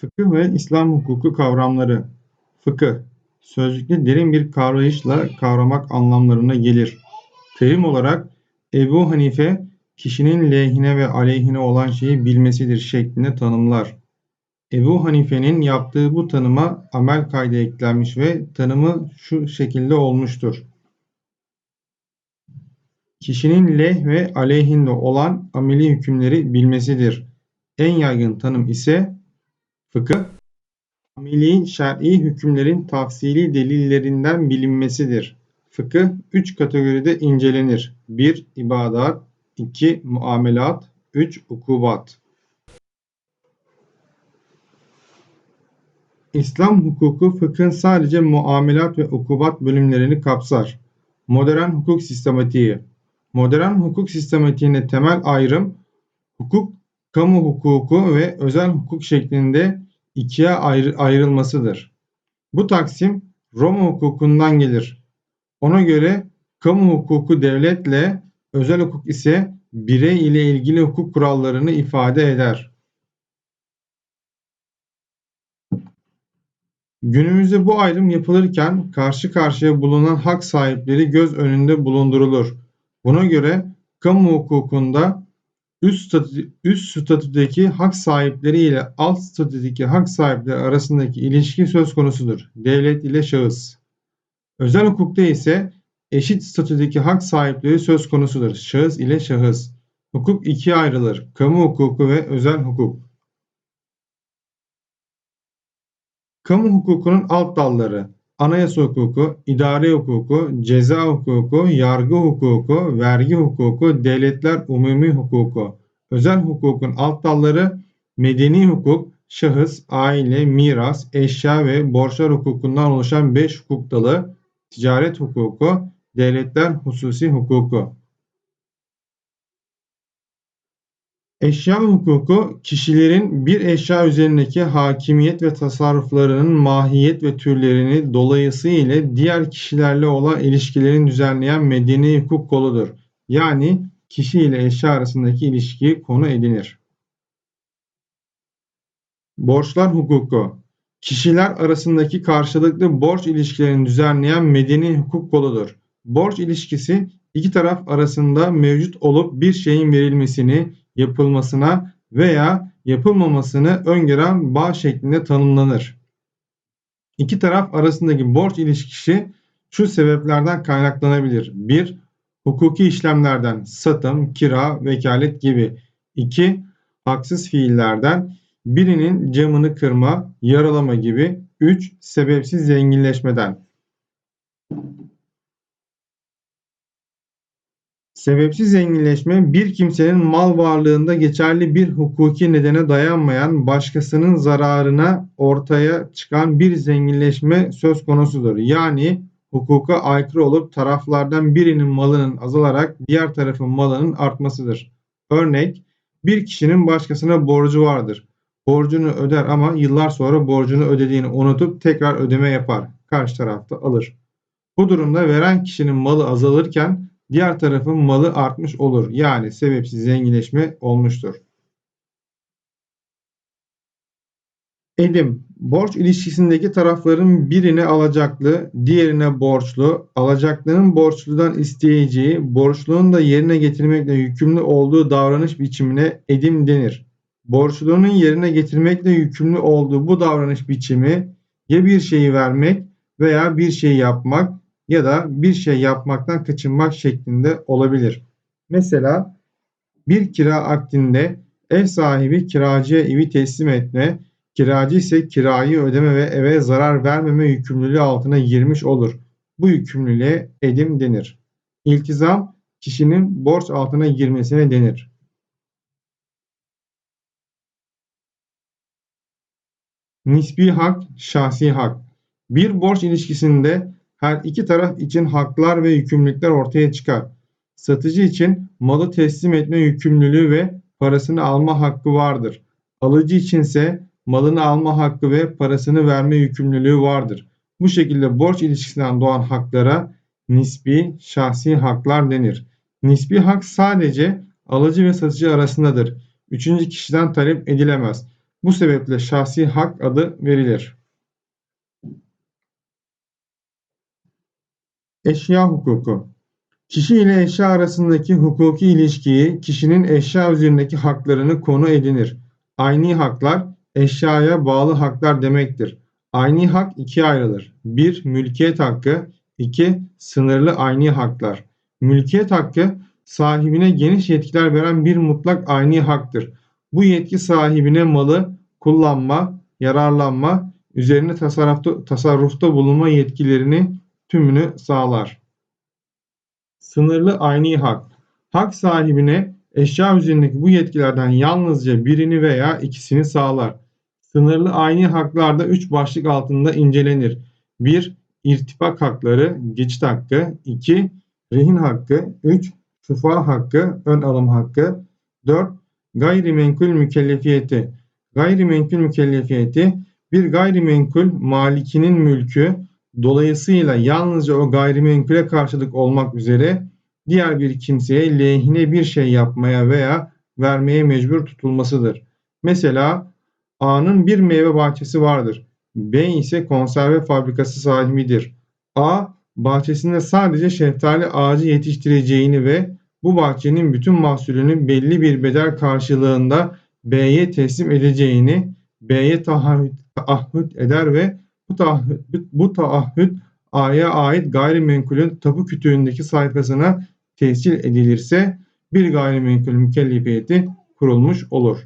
Fıkıh ve İslam hukuku kavramları. Fıkıh, sözlükte derin bir kavrayışla kavramak anlamlarına gelir. Terim olarak Ebu Hanife, kişinin lehine ve aleyhine olan şeyi bilmesidir şeklinde tanımlar. Ebu Hanife'nin yaptığı bu tanıma amel kaydı eklenmiş ve tanımı şu şekilde olmuştur. Kişinin leh ve aleyhinde olan ameli hükümleri bilmesidir. En yaygın tanım ise fıkıh, ameli şer'i hükümlerin tafsili delillerinden bilinmesidir. Fıkıh üç kategoride incelenir. 1. İbadat 2. Muamelat 3. Ukubat İslam hukuku fıkhın sadece muamelat ve ukubat bölümlerini kapsar. Modern hukuk sistematiği Modern hukuk sistematiğinde temel ayrım hukuk, kamu hukuku ve özel hukuk şeklinde ikiye ayrı, ayrılmasıdır. Bu taksim Roma hukukundan gelir. Ona göre kamu hukuku devletle, özel hukuk ise birey ile ilgili hukuk kurallarını ifade eder. Günümüzde bu ayrım yapılırken karşı karşıya bulunan hak sahipleri göz önünde bulundurulur. Buna göre kamu hukukunda üst, statü, üst statüdeki hak sahipleri ile alt statüdeki hak sahipleri arasındaki ilişki söz konusudur. Devlet ile şahıs. Özel hukukta ise eşit statüdeki hak sahipleri söz konusudur. Şahıs ile şahıs. Hukuk ikiye ayrılır. Kamu hukuku ve özel hukuk. Kamu hukukunun alt dalları anayasa hukuku, idare hukuku, ceza hukuku, yargı hukuku, vergi hukuku, devletler umumi hukuku. Özel hukukun alt dalları medeni hukuk, şahıs, aile, miras, eşya ve borçlar hukukundan oluşan 5 hukuk dalı, ticaret hukuku, devletler hususi hukuku. Eşya hukuku, kişilerin bir eşya üzerindeki hakimiyet ve tasarruflarının mahiyet ve türlerini dolayısıyla diğer kişilerle olan ilişkilerini düzenleyen medeni hukuk koludur. Yani kişi ile eşya arasındaki ilişkiyi konu edinir. Borçlar hukuku, kişiler arasındaki karşılıklı borç ilişkilerini düzenleyen medeni hukuk koludur. Borç ilişkisi iki taraf arasında mevcut olup bir şeyin verilmesini, yapılmasına veya yapılmamasını öngören bağ şeklinde tanımlanır. İki taraf arasındaki borç ilişkisi şu sebeplerden kaynaklanabilir. 1. Hukuki işlemlerden satım, kira, vekalet gibi. 2. Haksız fiillerden birinin camını kırma, yaralama gibi. 3. Sebepsiz zenginleşmeden. Sebepsiz zenginleşme bir kimsenin mal varlığında geçerli bir hukuki nedene dayanmayan başkasının zararına ortaya çıkan bir zenginleşme söz konusudur. Yani hukuka aykırı olup taraflardan birinin malının azalarak diğer tarafın malının artmasıdır. Örnek bir kişinin başkasına borcu vardır. Borcunu öder ama yıllar sonra borcunu ödediğini unutup tekrar ödeme yapar. Karşı tarafta alır. Bu durumda veren kişinin malı azalırken diğer tarafın malı artmış olur. Yani sebepsiz zenginleşme olmuştur. Edim, borç ilişkisindeki tarafların birine alacaklı, diğerine borçlu, alacaklının borçludan isteyeceği, borçlunun da yerine getirmekle yükümlü olduğu davranış biçimine edim denir. Borçlunun yerine getirmekle yükümlü olduğu bu davranış biçimi ya bir şeyi vermek veya bir şey yapmak ya da bir şey yapmaktan kaçınmak şeklinde olabilir. Mesela bir kira akdinde ev sahibi kiracıya evi teslim etme, kiracı ise kirayı ödeme ve eve zarar vermeme yükümlülüğü altına girmiş olur. Bu yükümlülüğe edim denir. İltizam kişinin borç altına girmesine denir. Nisbi hak, şahsi hak. Bir borç ilişkisinde her iki taraf için haklar ve yükümlülükler ortaya çıkar. Satıcı için malı teslim etme yükümlülüğü ve parasını alma hakkı vardır. Alıcı içinse malını alma hakkı ve parasını verme yükümlülüğü vardır. Bu şekilde borç ilişkisinden doğan haklara nispi şahsi haklar denir. Nispi hak sadece alıcı ve satıcı arasındadır. Üçüncü kişiden talep edilemez. Bu sebeple şahsi hak adı verilir. Eşya hukuku Kişi ile eşya arasındaki hukuki ilişkiyi kişinin eşya üzerindeki haklarını konu edinir. Aynı haklar eşyaya bağlı haklar demektir. Aynı hak ikiye ayrılır. 1. Mülkiyet hakkı 2. Sınırlı aynı haklar. Mülkiyet hakkı sahibine geniş yetkiler veren bir mutlak aynı haktır. Bu yetki sahibine malı kullanma, yararlanma, üzerine tasarrufta, tasarrufta bulunma yetkilerini tümünü sağlar. Sınırlı aynı hak. Hak sahibine eşya üzerindeki bu yetkilerden yalnızca birini veya ikisini sağlar. Sınırlı aynı haklarda üç başlık altında incelenir. 1. İrtifak hakları, geçit hakkı. 2. Rehin hakkı. 3. Şufa hakkı, ön alım hakkı. 4. Gayrimenkul mükellefiyeti. Gayrimenkul mükellefiyeti bir gayrimenkul malikinin mülkü dolayısıyla yalnızca o gayrimenkule karşılık olmak üzere diğer bir kimseye lehine bir şey yapmaya veya vermeye mecbur tutulmasıdır. Mesela A'nın bir meyve bahçesi vardır. B ise konserve fabrikası sahibidir. A bahçesinde sadece şeftali ağacı yetiştireceğini ve bu bahçenin bütün mahsulünü belli bir bedel karşılığında B'ye teslim edeceğini B'ye taahhüt, eder ve bu taahhüt, bu taahhüt A'ya ait gayrimenkulün tapu kütüğündeki sayfasına tescil edilirse bir gayrimenkul mükellefiyeti kurulmuş olur.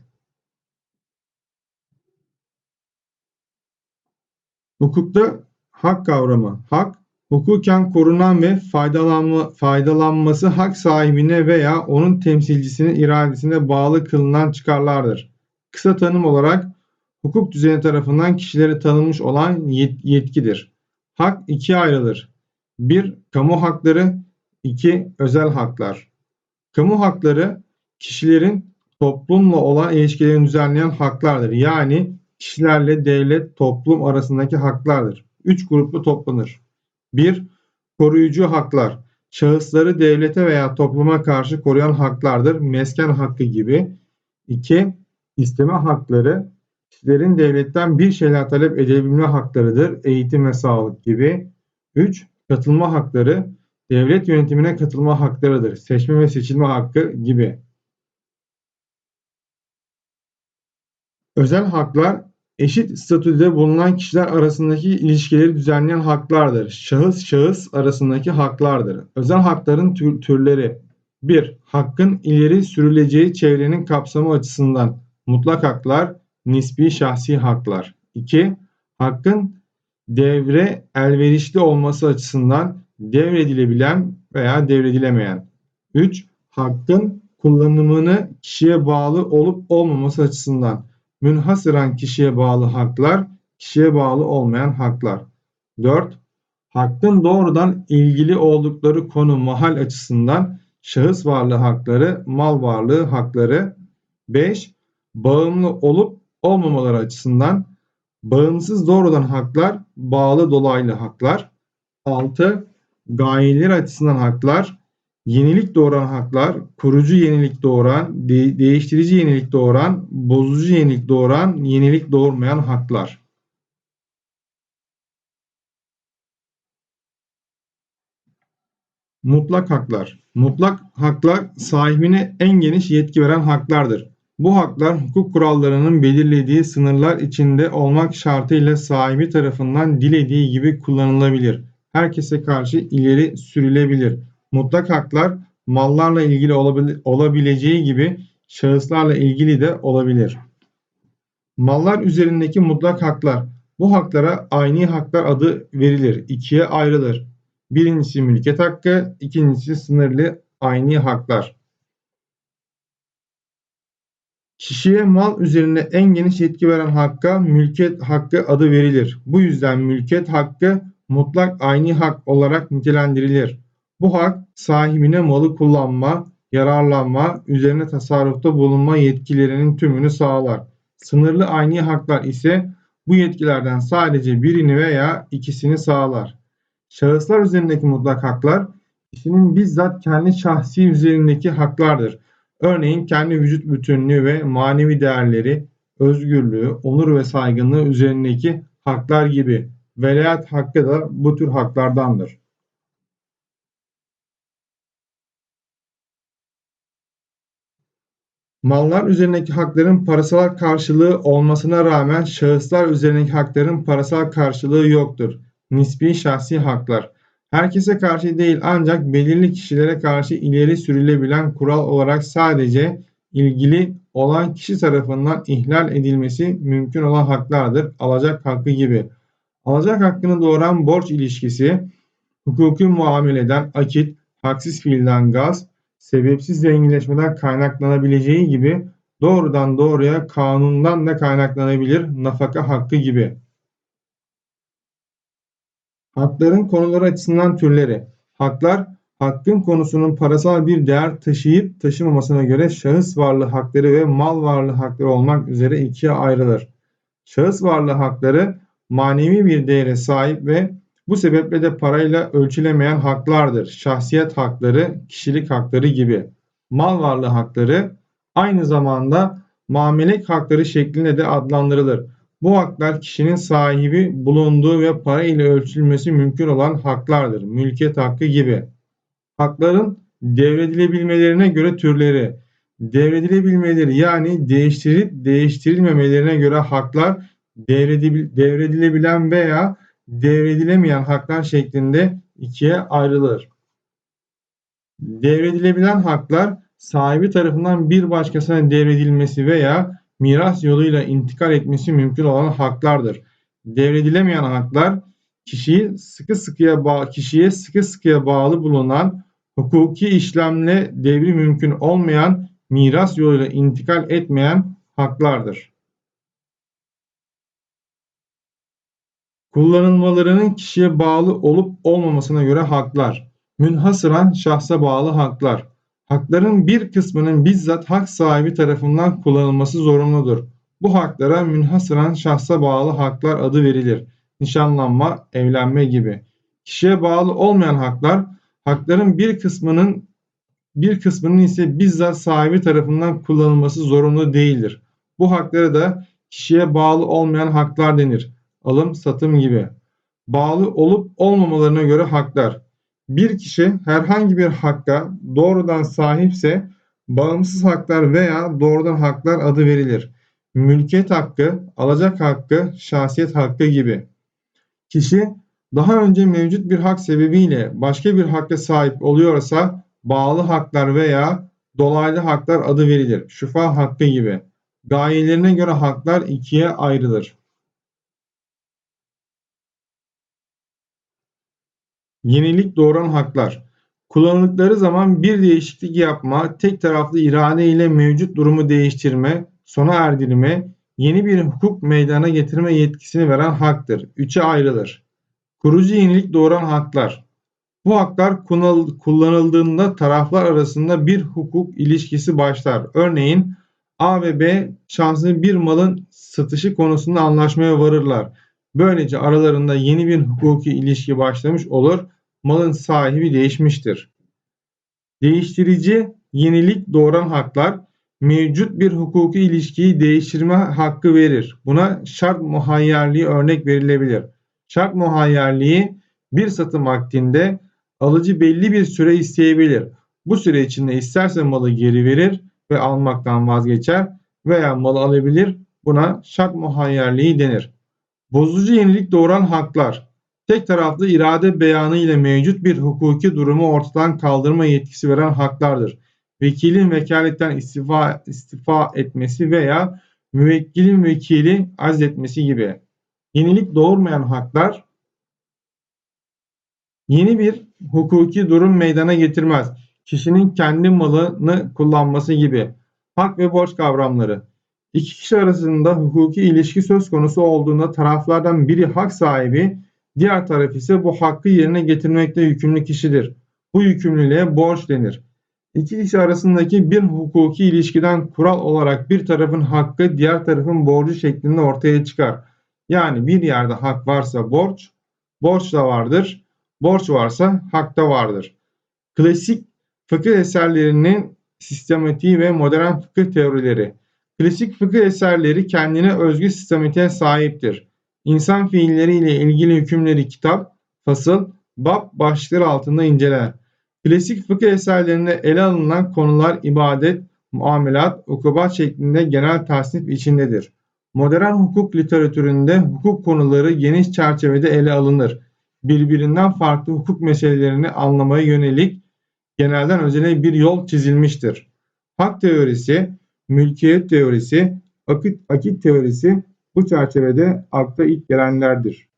Hukukta hak kavramı. Hak, hukuken korunan ve faydalanma, faydalanması hak sahibine veya onun temsilcisinin iradesine bağlı kılınan çıkarlardır. Kısa tanım olarak hukuk düzeni tarafından kişilere tanınmış olan yetkidir. Hak ikiye ayrılır. 1. Kamu hakları 2. Özel haklar. Kamu hakları kişilerin toplumla olan ilişkilerini düzenleyen haklardır. Yani kişilerle devlet, toplum arasındaki haklardır. Üç gruplu toplanır. 1. Koruyucu haklar. Şahısları devlete veya topluma karşı koruyan haklardır. Mesken hakkı gibi. 2. İsteme hakları. Kişilerin devletten bir şeyler talep edebilme haklarıdır. Eğitim ve sağlık gibi. 3. Katılma hakları. Devlet yönetimine katılma haklarıdır. Seçme ve seçilme hakkı gibi. Özel haklar eşit statüde bulunan kişiler arasındaki ilişkileri düzenleyen haklardır. Şahıs şahıs arasındaki haklardır. Özel hakların tür türleri 1. Hakkın ileri sürüleceği çevrenin kapsamı açısından mutlak haklar, nispi şahsi haklar. 2. Hakkın devre elverişli olması açısından devredilebilen veya devredilemeyen. 3. Hakkın kullanımını kişiye bağlı olup olmaması açısından münhasıran kişiye bağlı haklar, kişiye bağlı olmayan haklar. 4. Hakkın doğrudan ilgili oldukları konu mahal açısından şahıs varlığı hakları, mal varlığı hakları. 5. Bağımlı olup olmamaları açısından bağımsız doğrudan haklar, bağlı dolaylı haklar. 6. Gayeler açısından haklar, yenilik doğuran haklar, kurucu yenilik doğuran, de değiştirici yenilik doğuran, bozucu yenilik doğuran, yenilik doğurmayan haklar. Mutlak haklar. Mutlak haklar sahibine en geniş yetki veren haklardır. Bu haklar hukuk kurallarının belirlediği sınırlar içinde olmak şartıyla sahibi tarafından dilediği gibi kullanılabilir. Herkese karşı ileri sürülebilir. Mutlak haklar mallarla ilgili olabileceği gibi şahıslarla ilgili de olabilir. Mallar üzerindeki mutlak haklar. Bu haklara aynı haklar adı verilir. İkiye ayrılır. Birincisi mülkiyet hakkı, ikincisi sınırlı aynı haklar. Kişiye mal üzerinde en geniş yetki veren hakka mülkiyet hakkı adı verilir. Bu yüzden mülkiyet hakkı mutlak aynı hak olarak nitelendirilir. Bu hak sahibine malı kullanma, yararlanma, üzerine tasarrufta bulunma yetkilerinin tümünü sağlar. Sınırlı aynı haklar ise bu yetkilerden sadece birini veya ikisini sağlar. Şahıslar üzerindeki mutlak haklar kişinin bizzat kendi şahsi üzerindeki haklardır. Örneğin kendi vücut bütünlüğü ve manevi değerleri, özgürlüğü, onur ve saygınlığı üzerindeki haklar gibi. Velayet hakkı da bu tür haklardandır. Mallar üzerindeki hakların parasal karşılığı olmasına rağmen şahıslar üzerindeki hakların parasal karşılığı yoktur. Nispi şahsi haklar. Herkese karşı değil ancak belirli kişilere karşı ileri sürülebilen kural olarak sadece ilgili olan kişi tarafından ihlal edilmesi mümkün olan haklardır. Alacak hakkı gibi. Alacak hakkını doğuran borç ilişkisi, hukuki muameleden akit, haksız fiilden gaz, sebepsiz zenginleşmeden kaynaklanabileceği gibi doğrudan doğruya kanundan da kaynaklanabilir nafaka hakkı gibi. Hakların konuları açısından türleri. Haklar, hakkın konusunun parasal bir değer taşıyıp taşımamasına göre şahıs varlığı hakları ve mal varlığı hakları olmak üzere ikiye ayrılır. Şahıs varlığı hakları manevi bir değere sahip ve bu sebeple de parayla ölçülemeyen haklardır. Şahsiyet hakları, kişilik hakları gibi. Mal varlığı hakları aynı zamanda mamelek hakları şeklinde de adlandırılır. Bu haklar kişinin sahibi bulunduğu ve para ile ölçülmesi mümkün olan haklardır. Mülkiyet hakkı gibi. Hakların devredilebilmelerine göre türleri. Devredilebilmeleri yani değiştirip değiştirilmemelerine göre haklar devredilebilen veya devredilemeyen haklar şeklinde ikiye ayrılır. Devredilebilen haklar sahibi tarafından bir başkasına devredilmesi veya miras yoluyla intikal etmesi mümkün olan haklardır. Devredilemeyen haklar kişiyi sıkı sıkıya bağ kişiye sıkı sıkıya bağlı bulunan hukuki işlemle devri mümkün olmayan miras yoluyla intikal etmeyen haklardır. Kullanılmalarının kişiye bağlı olup olmamasına göre haklar. Münhasıran şahsa bağlı haklar. Hakların bir kısmının bizzat hak sahibi tarafından kullanılması zorunludur. Bu haklara münhasıran şahsa bağlı haklar adı verilir. Nişanlanma, evlenme gibi. Kişiye bağlı olmayan haklar, hakların bir kısmının bir kısmının ise bizzat sahibi tarafından kullanılması zorunlu değildir. Bu haklara da kişiye bağlı olmayan haklar denir alım, satım gibi. Bağlı olup olmamalarına göre haklar. Bir kişi herhangi bir hakka doğrudan sahipse bağımsız haklar veya doğrudan haklar adı verilir. Mülkiyet hakkı, alacak hakkı, şahsiyet hakkı gibi. Kişi daha önce mevcut bir hak sebebiyle başka bir hakka sahip oluyorsa bağlı haklar veya dolaylı haklar adı verilir. Şufa hakkı gibi. Gayelerine göre haklar ikiye ayrılır. Yenilik doğuran haklar. Kullanıldıkları zaman bir değişiklik yapma, tek taraflı irade ile mevcut durumu değiştirme, sona erdirme, yeni bir hukuk meydana getirme yetkisini veren haktır. Üçe ayrılır. Kurucu yenilik doğuran haklar. Bu haklar kullanıldığında taraflar arasında bir hukuk ilişkisi başlar. Örneğin A ve B şanslı bir malın satışı konusunda anlaşmaya varırlar. Böylece aralarında yeni bir hukuki ilişki başlamış olur malın sahibi değişmiştir. Değiştirici yenilik doğuran haklar mevcut bir hukuki ilişkiyi değiştirme hakkı verir. Buna şart muhayyerliği örnek verilebilir. Şart muhayyerliği bir satım akdinde alıcı belli bir süre isteyebilir. Bu süre içinde isterse malı geri verir ve almaktan vazgeçer veya malı alabilir. Buna şart muhayyerliği denir. Bozucu yenilik doğuran haklar tek taraflı irade beyanı ile mevcut bir hukuki durumu ortadan kaldırma yetkisi veren haklardır. Vekilin vekaletten istifa, istifa etmesi veya müvekkilin vekili azletmesi gibi. Yenilik doğurmayan haklar yeni bir hukuki durum meydana getirmez. Kişinin kendi malını kullanması gibi. Hak ve borç kavramları. İki kişi arasında hukuki ilişki söz konusu olduğunda taraflardan biri hak sahibi, Diğer taraf ise bu hakkı yerine getirmekte yükümlü kişidir. Bu yükümlülüğe borç denir. İki kişi arasındaki bir hukuki ilişkiden kural olarak bir tarafın hakkı diğer tarafın borcu şeklinde ortaya çıkar. Yani bir yerde hak varsa borç, borç da vardır. Borç varsa hak da vardır. Klasik fıkıh eserlerinin sistematiği ve modern fıkıh teorileri. Klasik fıkıh eserleri kendine özgü sistematiğe sahiptir. İnsan fiilleri ile ilgili hükümleri kitap, fasıl, bab başlıkları altında inceler. Klasik fıkıh eserlerinde ele alınan konular ibadet, muamelat, ukubat şeklinde genel tasnif içindedir. Modern hukuk literatüründe hukuk konuları geniş çerçevede ele alınır. Birbirinden farklı hukuk meselelerini anlamaya yönelik genelden özele bir yol çizilmiştir. Hak teorisi, mülkiyet teorisi, akit, akit teorisi bu çerçevede akla ilk gelenlerdir.